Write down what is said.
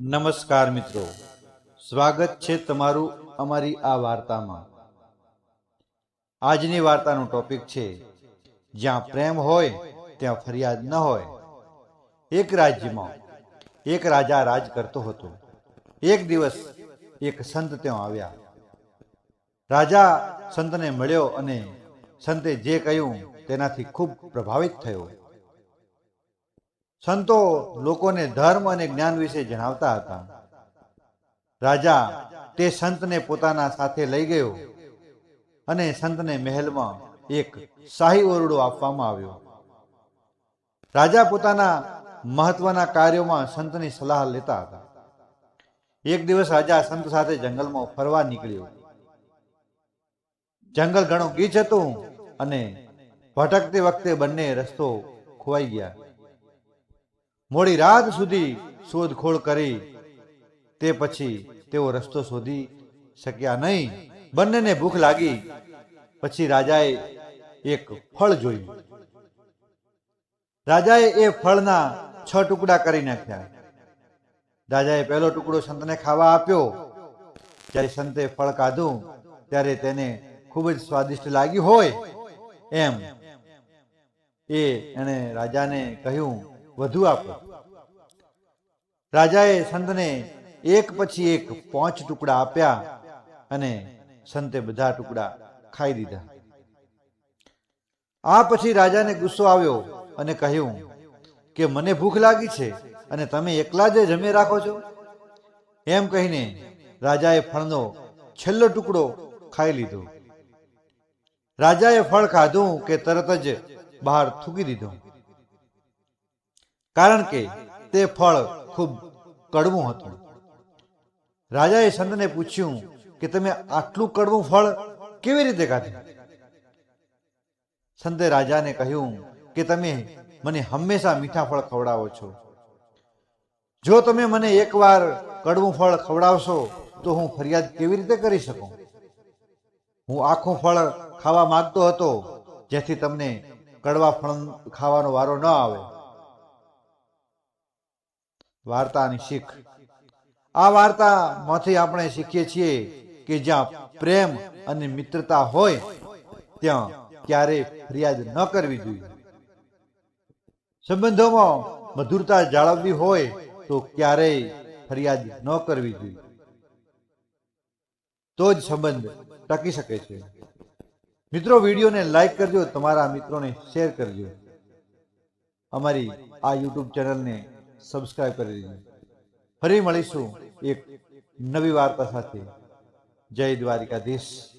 નમસ્કાર મિત્રો. સ્વાગત છે તમારું અમારી આ વાર્તામાં. આજની વાર્તાનો ટોપિક છે, જ્યાં પ્રેમ હોય, ત્યાં ફરિયાદ ન હોય. એક રાજ્યમાં એક રાજા રાજ કરતો હતો. એક દિવસ એક સંત ત્યાં આવ્યા. રાજા સંતને મળ્યો અને સંતે જે કહ્યું તેનાથી ખૂબ પ્રભાવિત થયો. સંતો લોકોને ધર્મ અને જ્ઞાન વિશે જણાવતા હતા. રાજા તે સંતને પોતાના સાથે લઈ ગયો અને સંતને મહેલમાં એક શાહી ઓરડો આપવામાં આવ્યો. રાજા પોતાના મહત્વના કાર્યોમાં સંતની સલાહ લેતા હતા. એક દિવસ રાજા સંત સાથે જંગલમાં ફરવા નીકળ્યો. જંગલ ઘણું ગીચ હતું અને ભટકતી વખતે બંને રસ્તો ખોવાઈ ગયા. મોડી રાત સુધી શોધખોળ કરી. તે પછી તેઓ રસ્તો શોધી શક્યા નહીં. બંનેને ભૂખ લાગી. પછી રાજાએ એક ફળ જોયું. રાજાએ એ ફળના છ ટુકડા કરી નાખ્યા. રાજાએ પહેલો ટુકડો સંતને ખાવા આપ્યો. જ્યારે સંતે ફળ કાધું, ત્યારે તેને ખૂબ જ સ્વાદિષ્ટ લાગ્યું હોય. એમ એ એણે રાજાને કહ્યું વધુ આપો. રાજાએ સંતને એક પછી એક પાંચ ટુકડા આપ્યા અને સંતે બધા ટુકડા ખાઈ દીધા. આ પછી રાજાને ગુસ્સો આવ્યો અને કહ્યું કે, મને ભૂખ લાગી છે અને તમે એકલા જ જમે રાખો છો? એમ કહીને રાજાએ ફળનો છેલ્લો ટુકડો ખાઈ લીધો. રાજાએ ફળ ખાધું કે તરત જ બહાર થૂકી દીધું. કારણ કે તે ફળ ખૂબ કડવું હતું. રાજાએ સંતને પૂછ્યું કે તમે આટલું કડવું ફળ કેવી રીતે કાઢ્યું? સંતે રાજાને કહ્યું કે તમે મને હંમેશા મીઠા ફળ ખવડાવો છો. જો તમે મને એકવાર કડવું ફળ ખવડાવશો, તો હું ફરિયાદ કેવી રીતે કરી શકું? હું આખું ફળ ખાવા માંગતો હતો, જેથી તમને કડવા ફળ ખાવાનો વારો ન આવે. વાર્તાની શીખ. આ વાર્તામાંથી આપણે શીખીએ છીએ કે જ્યાં પ્રેમ અને મિત્રતા હોય, ત્યાં ક્યારેય ફરિયાદ ન કરવી જોઈએ. સંબંધોમાં મધુરતા જાળવવી હોય, તો ક્યારેય ફરિયાદ ન કરવી જોઈએ. તો જ સંબંધ ટકી શકે છે. મિત્રો, વિડીયોને લાઈક કરજો, તમારા મિત્રોને શેર કરજો. અમારી આ યુટ્યુબ ચેનલને સબસ્ક્રાઇબ કરી દેજો. ફરી મળીશું એક નવી વાર્તા સાથે. જય દ્વારિકાધીશ.